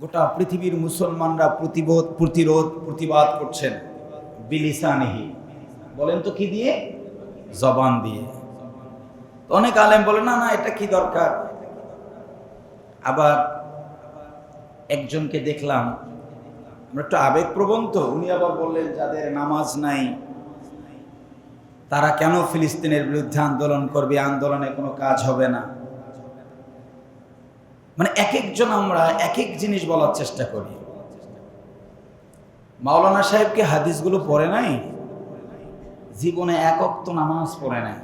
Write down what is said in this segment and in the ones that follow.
গোটা পৃথিবীর মুসলমানরা প্রতিবোধ, প্রতিরোধ, প্রতিবাদ করছেন বিলিসানিহি। বলেন তো কি দিয়ে? জবান দিয়ে। অনেক আলেম বলে, না না, এটা কি দরকার? আবার একজনকে দেখলাম, আমরা একটু আবেগপ্রবণ তো, উনি আবার বললেন, যাদের নামাজ নাই, তারা কেন ফিলিস্তিনের বিরুদ্ধে আন্দোলন করবে? আন্দোলনে কোনো কাজ হবে না। মানে এক একজন আমরা এক এক জিনিস বলার চেষ্টা করি। মাওলানা সাহেবকে হাদিসগুলো পড়ে নাই? জীবনে এক অক্ত নামাজ পড়ে নাই।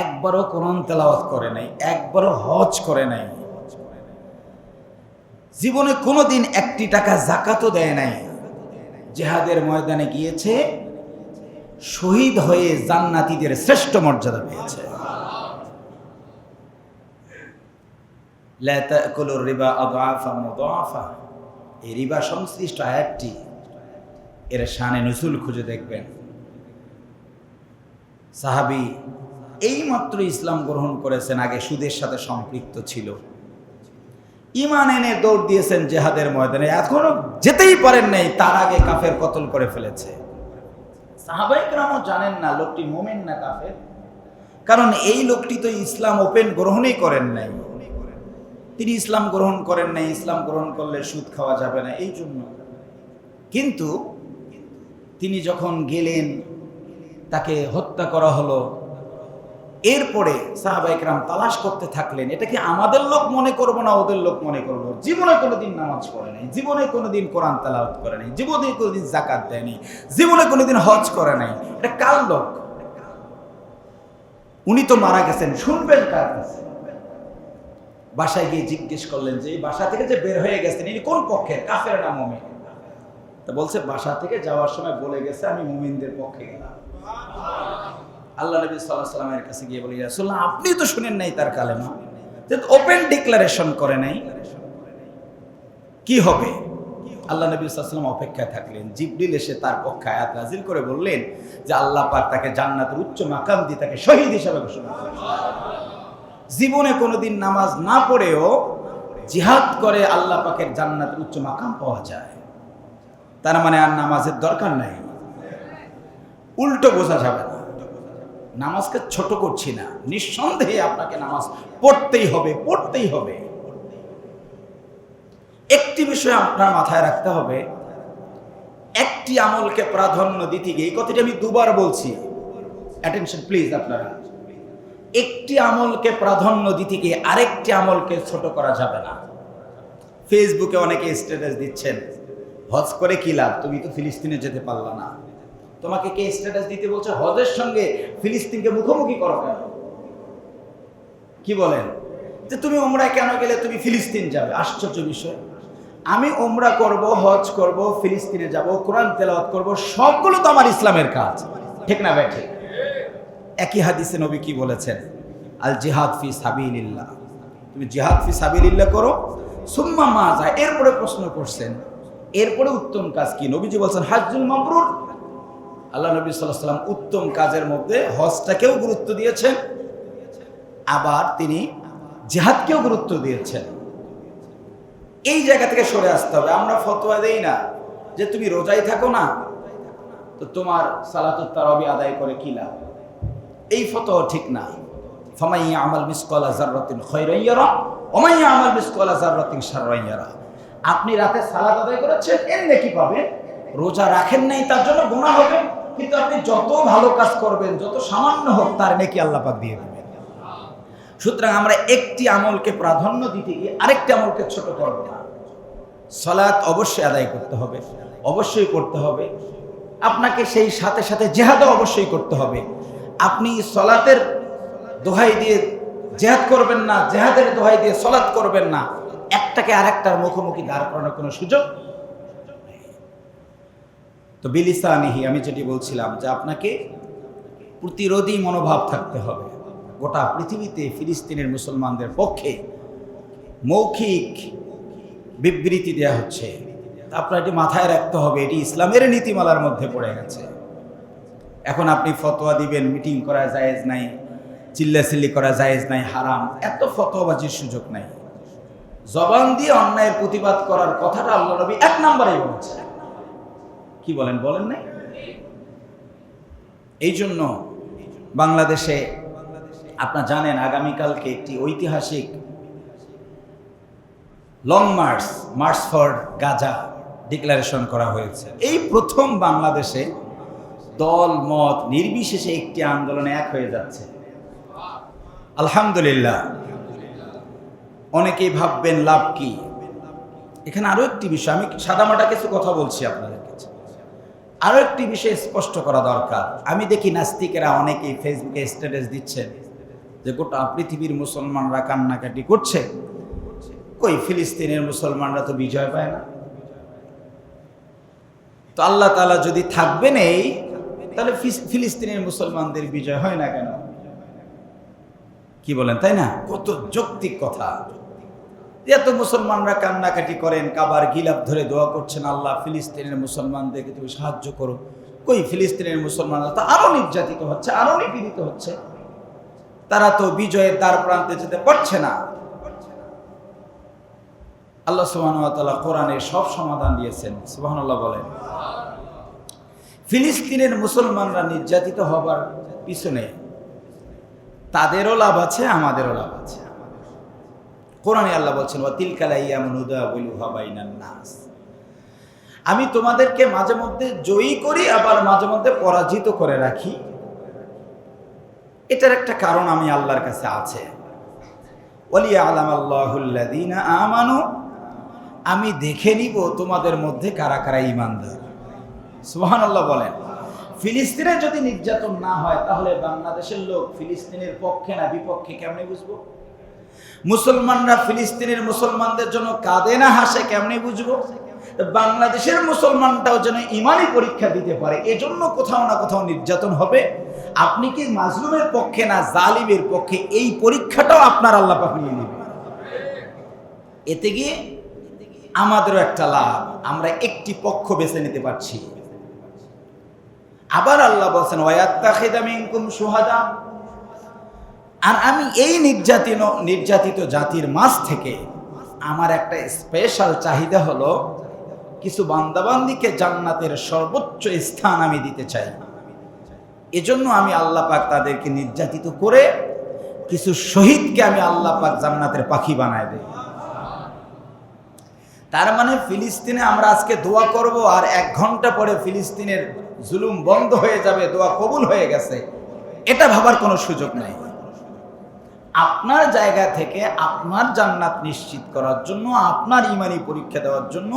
একবারও কোরআন তেলাওয়াত করে নাই, একবারও হজ করে নাই। জীবনে কোনোদিন একটি টাকা জাকাতও দেয় নাই। জেহাদের ময়দানে গিয়েছে, শহীদ হয়ে জান্নাতিদের শ্রেষ্ঠ মর্যাদা পেয়েছে। রিবা সংশ্লিষ্ট আয়াতটি এর নুসুল খুঁজে দেখবেন। সাহাবি এইমাত্র ইসলাম গ্রহণ করেছেন, আগে সুদের সাথে সম্পৃক্ত ছিল। ইমান এনে দৌড় দিয়েছেন জেহাদের ময়দানে, এখনও যেতেই পারেন নাই, তার আগে কাফের কতল করে ফেলেছে। সাহাবাইকরামও জানেন না, লোকটি মোমেন না কাফের। কারণ এই লোকটি তো ইসলাম ওপেন গ্রহণই করেন নাই। তিনি ইসলাম গ্রহণ করেন নাই, ইসলাম গ্রহণ করলে সুদ খাওয়া যাবে না, এই জন্য। কিন্তু তিনি যখন গেলেন, তাকে হত্যা করা হলো। এরপরে সাহাবাইকরাম তালাশ করতে থাকলেন, এটা কি আমাদের লোক মনে করব না ওদের লোক মনে করব? জীবনে কোনোদিন নামাজ পড়ে নাই, জীবনে কোনোদিন কোরআন তালাওয়াত করে নাই, জীবনে কোনোদিন জাকাত দেয়নি জীবনে কোনোদিন হজ করে নাই। এটা কাল লোক? উনি তো মারা গেছেন, শুনবেন কার কাছে? বাসায় গিয়ে জিজ্ঞেস করলেন যে, এই বাসা থেকে যে বের হয়ে গেছেন, ইনি কোন পক্ষের? কাফের না মমিন? তা বলছে, বাসা থেকে যাওয়ার সময় বলে গেছে, আমি মুমিনদের পক্ষে গেলাম। আল্লাহ নবী সাল্লাহ সাল্লামের কাছে গিয়ে বলি রাসুল্লাহ আপনি তো শুনেন নাই তার কালেমা। ওপেন ডিক্লারেশন করে নাই, কি হবে? আল্লাহ নবী সাল্লাম অপেক্ষায় থাকলেন। জিবরিল এসে তার পক্ষে আয়াত নাজিল করে বললেন যে, আল্লাহ পাক তাকে জান্নাতের উচ্চ মাকাম দিয়ে তাকে শহীদ হিসাবে ঘোষণা করেছেন। জীবনে কোনোদিন নামাজ না পড়েও জিহাদ করে আল্লাহ পাকের জান্নাতের উচ্চ মাকাম পাওয়া যায়। তার মানে আর নামাজের দরকার নাই। উল্টো বোঝা যাবে না। নামাজকে ছোট করছি না। নিঃসন্দেহে আপনাকে নামাজ পড়তেই হবে পড়তেই হবে। একটি বিষয় আপনার মাথায় রাখতে হবে। একটি আমলকে প্রাধান্য দিতে গিয়ে এই কথাটি আমি দুবার বলছি। অ্যাটেনশন প্লিজ আপনারা। একটি আমলকে প্রাধান্য দিতে গিয়ে আরেকটি আমলকে ছোট করা যাবে না। ফেসবুকে অনেকে স্ট্যাটাস দিচ্ছেন, হজ করে কি লাভ? তুমি তো ফিলিস্তিনে যেতে পারলা না। তোমাকে কে স্ট্যাটাস দিতে বলছে? হজের সঙ্গে ফিলিস্তিনকে মুখোমুখি করো কেন? কি বলেন? যে তুমি ওমরা কেন গেলে তুমি ফিলিস্তিন যাবে? আশ্চর্য বিষয়। আমি ওমরা করব, হজ করব, ফিলিস্তিনে যাব, কোরআন তেলাওয়াত করব, সবগুলো তো আমার ইসলামের কাজ। ঠিক না ভাই? ঠিক। একই হাদিসে নবী কি বলেছেন? আল জিহাদ ফি সাবিলিল্লাহ। তুমি জিহাদ ফি সাবিলিল্লাহ করো, সুম্মা মা যায়। এরপরে প্রশ্ন করছেন, এরপরে উত্তম কাজ কি? নবীজি বলছেন হাজুল মাবরুর। আল্লাহ নবী সাল্লাম উত্তম কাজের মধ্যে হজটাকেও গুরুত্ব দিয়েছেন, আবার তিনি জেহাদকেও গুরুত্ব দিয়েছেন। এই জায়গা থেকে সরে আসতে হবে। আমরা ফতোয়া দেই না যে তুমি রোজাই থাকো না, তো তোমার সালাতুত তারাবি আদায় করে কি লাভ? এই ফতোয়া ঠিক না। ফামাইয়া আমাল মিসকলা জাররাতিন খৈরাইয়ারা ওমাইয়া আমাল মিসকলা জাররাতিন শাররাইয়ারা আপনি রাতে সালাত আদায় করেছেন, এর নেকি পাবেন? রোজা রাখেন নাই, তার জন্য গুনাহ হবে। কিন্তু আপনি যত ভালো কাজ করবেন, যত সামান্য হোক, তার নেকি আল্লাহ পাক দিয়ে দেবেন। সুতরাং আমরা একটি আমলকে প্রাধান্য দিতে গিয়ে আরেকটি আমলকে ছোট করব না। সলাৎ অবশ্যই আদায় করতে হবে, অবশ্যই করতে হবে। আপনাকে সেই সাথে সাথে জেহাদও অবশ্যই করতে হবে। আপনি সলাতের দোহাই দিয়ে জেহাদ করবেন না, জেহাদের দোহাই দিয়ে সলাৎ করবেন না, একটাকে আরেকটার মুখোমুখি দাঁড় করানোর কোনো সুযোগ তো বিলিসানিহি, আমি যেটি বলছিলাম যে আপনাকে প্রতিরোধী মনোভাব থাকতে হবে। গোটা পৃথিবীতে ফিলিস্তিনের মুসলমানদের পক্ষে মৌখিক বিবৃতি দেয়া হচ্ছে। আপনার এটি মাথায় রাখতে হবে, এটি ইসলামের নীতিমালার মধ্যে পড়ে গেছে। এখন আপনি ফতোয়া দিবেন মিটিং করা জায়েজ নাই, চিল্লাচিল্লি করা জায়েজ নাই, হারাম। এত ফতোয়াবাজির সুযোগ নাই। জবান দিয়ে অন্যায়ের প্রতিবাদ করার কথাটা আল্লাহ নবী এক নম্বরে বলেছে কি বলেন বলেন নাই? এই জন্য বাংলাদেশে, আপনার জানেন আগামীকালকে একটি ঐতিহাসিক long march march for Gaza declaration করা হয়েছে। এই প্রথম বাংলাদেশে দল, মত নির্বিশেষে একটি আন্দোলনে এক হয়ে যাচ্ছে। আলহামদুলিল্লাহ। অনেকেই ভাববেন লাভ কি? এখানে আরও একটি বিষয়, আমি সাদামাটা কিছু কথা বলছি আপনাদের কাছে। আরও একটি বিষয় স্পষ্ট করা দরকার। আমি দেখি নাস্তিকেরা অনেকেই ফেসবুকে স্ট্যাটাস দিচ্ছেন যে গোটা পৃথিবীর মুসলমানরা কান্নাকাটি করছে। কই, ফিলিস্তিনের মুসলমানরা তো বিজয় পায় না। তো আল্লাহ তালা যদি থাকবেন এই তাহলে ফিলিস্তিনের মুসলমানদের বিজয় হয় না কেন? কি বলেন, তাই না? কত যৌক্তিক কথা। এত মুসলমানরা কান্নাকাটি করেন, কাবার গিলাপ ধরে দোয়া করছেন, আল্লাহ ফিলিস্তিনের মুসলমানদেরকে তুমি সাহায্য করো। কই ফিলিস্তিনের মুসলমানরা তো আরও নির্যাতিত হচ্ছে, আরও নিপীড়িত হচ্ছে। তারা তো বিজয়ের দ্বার প্রান্তে যেতে পারছে না। আল্লাহ সুবাহ কোরআনে সব সমাধান দিয়েছেন। সুবাহান্লাহ বলেন। ফিলিস্তিনের মুসলমানরা নির্যাতিত হবার পিছনে তাদেরও লাভ আছে, আমাদেরও লাভ আছে। কোরআনে আল্লাহ বলছেন, ওয়া নাস। আমি তোমাদেরকে মাঝে মধ্যে জয়ী করি, আবার মাঝে মধ্যে পরাজিত করে রাখি। এটার একটা কারণ আমি আল্লাহর কাছে আছে। আমানু, আমি দেখে নিব তোমাদের মধ্যে কারা কারা ইমানদার সুহান আল্লাহ বলেন, ফিলিস্তিনে যদি নির্যাতন না হয়, তাহলে বাংলাদেশের লোক ফিলিস্তিনের পক্ষে না, বিপক্ষে কেমনে বুঝব? মুসলমানরা ফিলিস্তিনের মুসলমানদের জন্য কাঁদে না, হাসে, কেমনে বুঝব? বাংলাদেশের মুসলমানটাও যেন ইমানই পরীক্ষা দিতে পারে, এজন্য কোথাও না কোথাও নির্যাতন হবে। আপনি কি মাজলুমের পক্ষে না জালিমের পক্ষে? এই পরীক্ষাটাও আপনার আল্লাহ নিয়ে নেবে। এতে গিয়ে আমাদেরও একটা লাভ, আমরা একটি পক্ষ বেছে নিতে পারছি। আবার আল্লাহ বলছেন আর আমি এই নির্যাতিত নির্যাতিত জাতির মাঝ থেকে আমার একটা স্পেশাল চাহিদা হলো, কিছু বান্দাবান্দিকে জান্নাতের সর্বোচ্চ স্থান আমি দিতে চাই। এজন্য আমি আল্লাহ পাক তাদেরকে নির্যাতিত করে কিছু শহীদকে আমি আল্লাহ পাক জান্নাতের পাখি বানায় দেই তার মানে ফিলিস্তিনে আমরা আজকে দোয়া করব আর এক ঘণ্টা পরে ফিলিস্তিনের জুলুম বন্ধ হয়ে যাবে, দোয়া কবুল হয়ে গেছে। এটা ভাবার কোনো সুযোগ নাই। আপনার জায়গা থেকে আপনার জান্নাত নিশ্চিত করার জন্য, আপনার ইমানি পরীক্ষা দেওয়ার জন্য,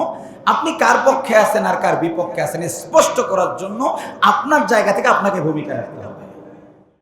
আপনি কার পক্ষে আছেন আর কার বিপক্ষে আছেন স্পষ্ট করার জন্য আপনার জায়গা থেকে আপনাকে ভূমিকা রাখতে হবে।